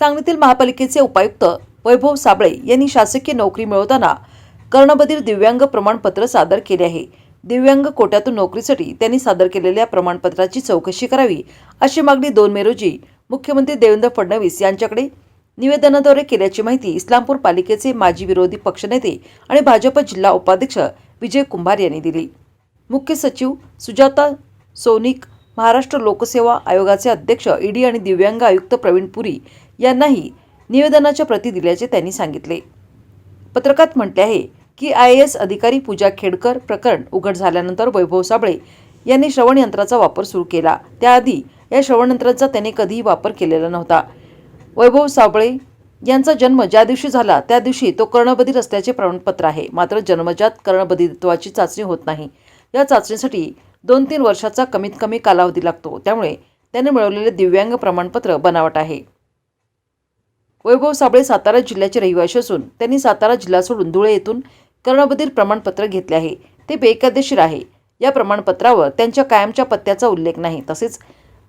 सांगलीतील महापालिकेचे उपायुक्त वैभव साबळे यांनी शासकीय नोकरी मिळवताना कर्णबधीर दिव्यांग प्रमाणपत्र सादर केले आहे. दिव्यांग कोट्यातून नोकरीसाठी त्यांनी सादर केलेल्या प्रमाणपत्राची चौकशी करावी अशी मागणी दोन मे रोजी मुख्यमंत्री देवेंद्र फडणवीस यांच्याकडे निवेदनाद्वारे केल्याची माहिती इस्लामपूर पालिकेचे माजी विरोधी पक्षनेते आणि भाजप जिल्हा उपाध्यक्ष विजय कुंभार यांनी दिली. मुख्य सचिव सुजाता सोनिक महाराष्ट्र लोकसेवा आयोगाचे अध्यक्ष ईडी आणि दिव्यांग आयुक्त प्रवीण पुरी यांनाही निवेदनाच्या प्रती दिल्याचे त्यांनी सांगितले. पत्रकात म्हटले आहे की आय एस अधिकारी पूजा खेडकर प्रकरण उघड झाल्यानंतर वैभव साबळे यांनी श्रवण यंत्राचा वापर सुरू केला. त्याआधी या श्रवणयंत्राचा त्याने कधीही वापर केलेला नव्हता. वैभव साबळे यांचा जन्म ज्या दिवशी झाला त्या दिवशी तो कर्णबधीर असल्याचे प्रमाणपत्र आहे. मात्र जन्मजात कर्णबधित्वाची चाचणी होत नाही. या चाचणीसाठी दोन तीन वर्षाचा कमीत कमी कालावधी लागतो. त्यामुळे त्याने मिळवलेले दिव्यांग प्रमाणपत्र बनावट आहे. वैभव साबळे सातारा जिल्ह्याचे रहिवासी असून त्यांनी सातारा जिल्हा सोडून धुळे येथून कर्णबधीर प्रमाणपत्र घेतले आहे. ते बेकायदेशीर आहे. या प्रमाणपत्रावर त्यांच्या कायमच्या पत्त्याचा उल्लेख नाही. तसेच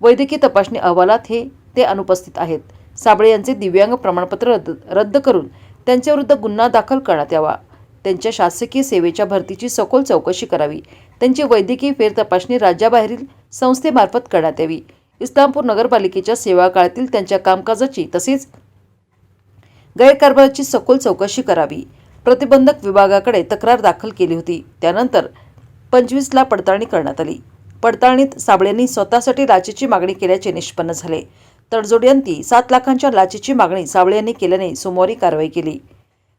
वैद्यकीय तपासणी अहवालात हे ते अनुपस्थित आहेत. साबळे यांचे दिव्यांग प्रमाणपत्र रद्द रद्द करून त्यांच्याविरुद्ध गुन्हा दाखल करण्यात यावा. त्यांच्या शासकीय सेवेच्या भरतीची सखोल चौकशी करावी. त्यांची वैद्यकीय फेरतपासणी राज्याबाहेरील संस्थेमार्फत करण्यात यावी. इस्लामपूर नगरपालिकेच्या सेवा काळातील त्यांच्या कामकाजाची तसेच गैरकारभाराची सखोल चौकशी करावी. प्रतिबंधक विभागाकडे तक्रार दाखल केली होती. त्यानंतर पंचवीसला पडताळणी करण्यात आली. पडताळणीत साबळेंनी स्वतःसाठी लाचेची मागणी केल्याचे निष्पन्न झाले. तडजोड्यांती सात लाखांच्या लाचेची मागणी साबळे यांनी केल्याने सोमवारी कारवाई केली.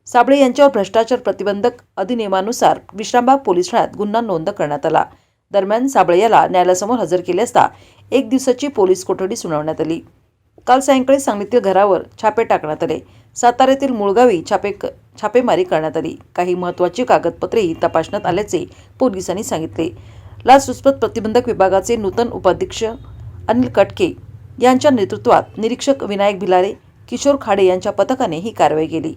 साबळे यांच्यावर भ्रष्टाचार प्रतिबंधक अधिनियमानुसार विश्रामबाग पोलीस ठाण्यात गुन्हा नोंद करण्यात आला. दरम्यान साबळे याला न्यायालयासमोर हजर केले असता एक दिवसाची पोलीस कोठडी सुनावण्यात आली. काल सायंकाळी सांगलीतील घरावर छापे टाकण्यात आले. साताऱ्यातील मुळगावी छापे छापेमारी करण्यात आली. काही महत्त्वाची कागदपत्रेही तपासण्यात आल्याचे पोलिसांनी सांगितले. लाचलुचपत प्रतिबंधक विभागाचे नूतन उपाध्यक्ष अनिल कटके यांच्या नेतृत्वात निरीक्षक विनायक भिलारे किशोर खाडे यांच्या पथकाने ही कारवाई केली.